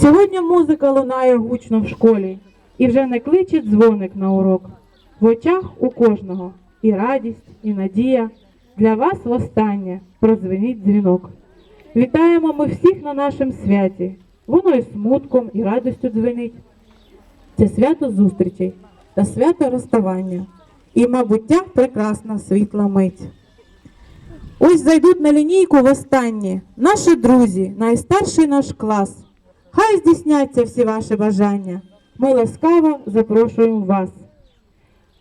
Сьогодні музика лунає гучно в школі, і вже не кличе дзвоник на урок. В очах у кожного і радість, і надія. Для вас востаннє прозвеніть дзвінок. Вітаємо ми всіх на нашому святі. Воно і смутком, і радістю дзвенить. Це свято зустрічей та свято розставання. І, мабуття, прекрасна світла мить. Ось зайдуть на лінійку востаннє наші друзі, найстарший наш клас. Хай здійсняться всі ваші бажання. Ми ласкаво запрошуємо вас.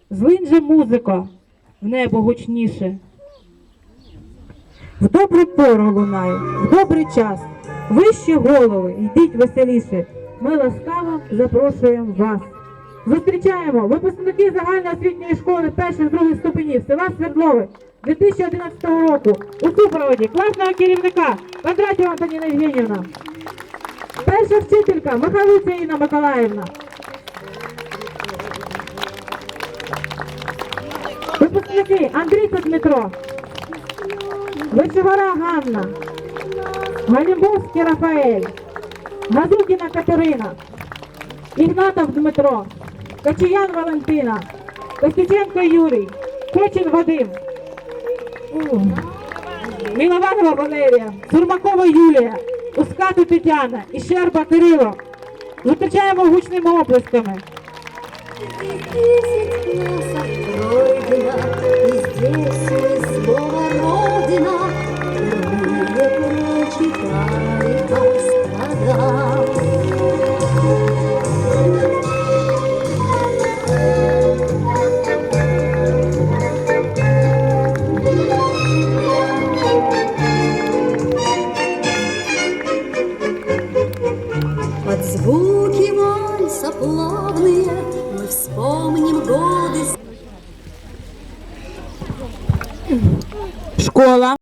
Злинь же музико, в небо гучніше. В добру пору лунає, в добрий час. Вище голови, йдіть веселіше. Ми ласкаво запрошуємо вас. Зустрічаємо випускники загальноосвітньої школи перших других ступенів села Свердлове 2011 року у супроводі класного керівника Кондратєва Антоніна Євгенівна. Перша вчителька Михайлиця Інна Миколаївна. Випускники Андрійко Дмитро. Вишивара Ганна. Галімбовський Рафаель. Газукіна Катерина. Ігнатов Дмитро. Кочиян Валентина. Костюченко Юрій. Кочин Вадим. Мілованова Валерія. Сурмакова Юлія. Ускату Тетяна і Щерба Кирило. Зустрічаємо гучними оплесками. Под звуки вальса плавные мы вспомним годы Школа